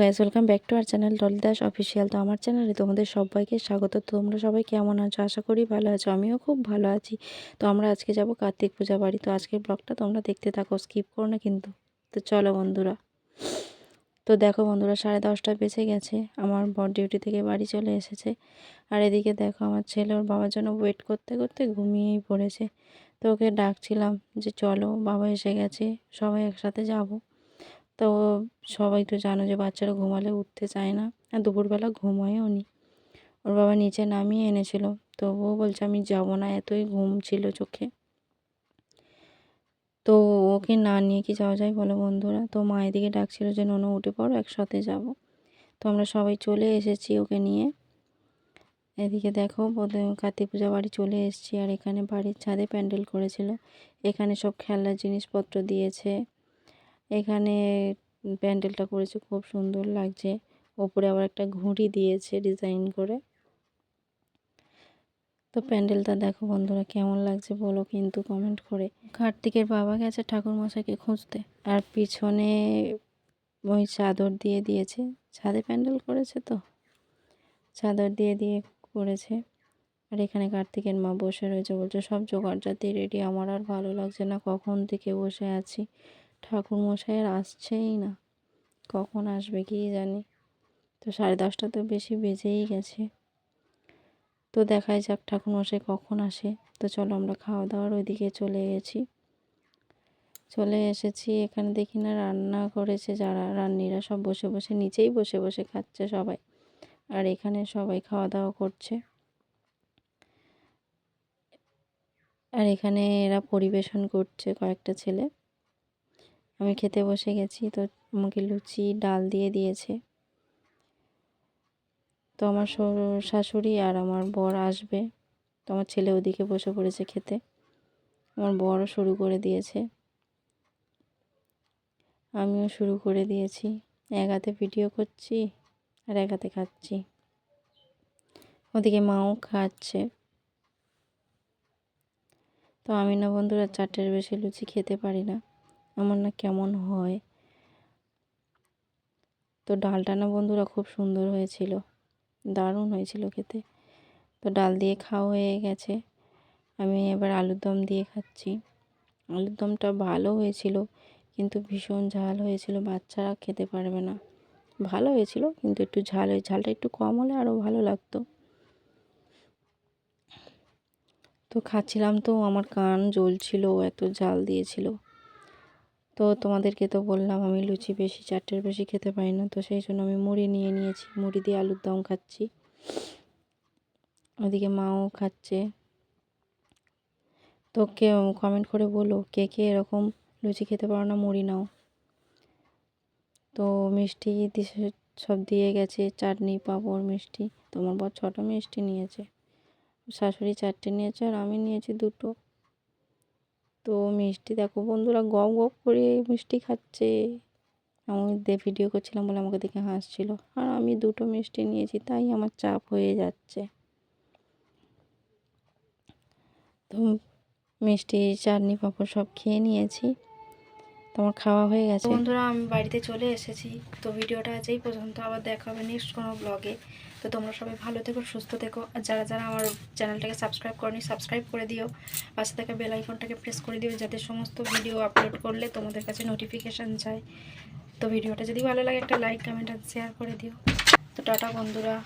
Guys welcome back to our channel Dolly Das official তো আমার চ্যানেলে তোমাদের সবাইকে স্বাগত। তোমরা সবাই কেমন আছো? আশা করি ভালো আছো। আমিও খুব ভালো আছি। তো আমরা আজকে যাব কার্তিক পূজা বাড়ি। তো আজকের ব্লগটা তোমরা দেখতে থাকো স্কিপ করো না কিন্তু। তো চলো বন্ধুরা। তো দেখো বন্ধুরা, সাড়ে দশটা বেজে গেছে। আমার বর ডিউটি থেকে বাড়ি চলে এসেছে। আর এদিকে দেখো আমার ছেলে, ওর বাবার জন্য ওয়েট করতে করতে ঘুমিয়েই পড়েছে। তো ওকে ডাকছিলাম যে, চলো, বাবা এসে গেছে, সবাই একসাথে যাব। তো সবাই তো জানো যে বাচ্চারা ঘুমালে উঠতে চায় না। আর দুপুরবেলা ঘুমোয়ও নি। ওর বাবা নিচে নামিয়ে এনেছিল। তো ও বলছে, আমি যাব না, এতই ঘুম ছিল চোখে। তো ওকে না নিয়ে কি যাওয়া যায় বলো বন্ধুরা? তো মা এদিকে ডাকছিল যে, ননু, উঠে পড়ো, একসাথে যাব। তো আমরা সবাই চলে এসেছি ওকে নিয়ে। এদিকে দেখো কার্তিক পূজা বাড়ি চলে এসেছি। আর এখানে বাড়ির ছাদে প্যান্ডেল করেছিল। এখানে সব খেলনার জিনিসপত্র দিয়েছে। এখানে প্যান্ডেলটা করেছে, খুব সুন্দর লাগছে। ওপরে আবার একটা ঘুড়ি দিয়েছে ডিজাইন করে। তো প্যান্ডেলটা দেখো বন্ধুরা কেমন লাগছে বলো কিন্তু কমেন্ট করে। কার্তিকের বাবা গেছে ঠাকুরমশাইকে খুঁজতে আর পিছনে ওই চাদর দিয়ে দিয়েছে। ছাদে প্যান্ডেল করেছে তো? চাদর দিয়ে দিয়ে করেছে। আর এখানে কার্তিকের মা বসে রয়েছে বলছে, সব জোগাড় জাতি রেডি আমার আর ভালো লাগছে না, কখন থেকে বসে আছি? ঠাকুরমশাই আর আসছেই না। কখন আসবে কি জানি। তো সাড়ে দশটা তো বেশি বেজেই গেছে। তো দেখাই যাক ঠাকুরমশাই কখন আসে। তো চলো আমরা খাওয়া দাওয়ার ওইদিকে চলে গেছি। চলে এসেছি। এখানে দেখি না রান্না করেছে যারা। রান্নিরা সব বসে বসে, নিচেই বসে বসে খাচ্ছে সবাই। আর এখানে সবাই খাওয়া দাওয়া করছে। আর এখানে এরা পরিবেশন করছে কয়েকটা ছেলে। আমি খেতে বসে গেছি, তো আমাকে লুচি, ডাল দিয়ে দিয়েছে। তো আমার শাশুড়ি আর আমার বর আসবে। তো আমার ছেলে ওদিকে বসে পড়েছে খেতে। আমার বড় শুরু করে দিয়েছে। আমিও শুরু করে দিয়েছি। এক হাতে ভিডিও করছি আর এক হাতে খাচ্ছি। ওদিকে মাও খাচ্ছে। তো আমি না বন্ধুরা, চারটের বেশি লুচি খেতে পারি না। আমার না কেমন হয়। তো ডালটা না বন্ধুরা খুব সুন্দর হয়েছিল। দারুণ হয়েছিল খেতে। তো ডাল দিয়ে খাওয়া হয়ে গেছে। আমি এবার আলুর দম দিয়ে খাচ্ছি। আলুর দমটা ভালো হয়েছিল, কিন্তু ভীষণ ঝাল হয়েছিল। বাচ্চারা খেতে পারবে না। ভালো হয়েছিল, কিন্তু একটু ঝাল হয়ে ঝালটা একটু কম হলে আরও ভালো লাগতো। তো খাচ্ছিলাম তো, আমার কান জ্বলছিল এত ঝাল দিয়েছিল। তো তোমাদেরকে তো বললাম, আমি লুচি বেশি, চারটের বেশি খেতে পারি না, তো সেই জন্য আমি মুড়ি নিয়ে নিয়েছি। মুড়ি দিয়ে আলুর দম খাচ্ছি। ওদিকে মাও খাচ্ছে। তো কে কমেন্ট করে বলো, কে কে এরকম লুচি খেতে পারো না, মুড়ি নাও। তো মিষ্টি সব দিয়ে গেছে, চাটনি পাঁপড় মিষ্টি। তোমার বর ছটা মিষ্টি নিয়েছে। শাশুড়ি চারটে নিয়েছে আর আমি নিয়েছি দুটো। তো মিষ্টি দেখো বন্ধুরা গপ গপ করে মিষ্টি খাচ্ছে। আমি ভিডিও করছিলাম বলে আমাকে দেখে হাসছিল। আর আমি দুটো মিষ্টি নিয়েছি, তাই আমার চাপ হয়ে যাচ্ছে। তো মিষ্টি, চাটনি পাঁপড় সব খেয়ে নিয়েছি। তোমার খাওয়া হয়ে গেছে। বন্ধুরা, আমি বাড়িতে চলে এসেছি। তো ভিডিওটা আজ এই পর্যন্ত, আবার দেখা হবে নেক্সট কোনো ব্লগে তো তোমরা সবাই ভালো থেকো, সুস্থ থেকো। আর যারা যারা আমার চ্যানেলটাকে সাবস্ক্রাইব করনি সাবস্ক্রাইব করে দিও। পাশে থেকে বেল আইকনটাকে প্রেস করে দিও, যাতে সমস্ত ভিডিও আপলোড করলে তোমাদের কাছে নোটিফিকেশান যায়। তো ভিডিওটা যদি ভালো লাগে, একটা লাইক কমেন্ট আর শেয়ার করে দিও। তো টাটা বন্ধুরা।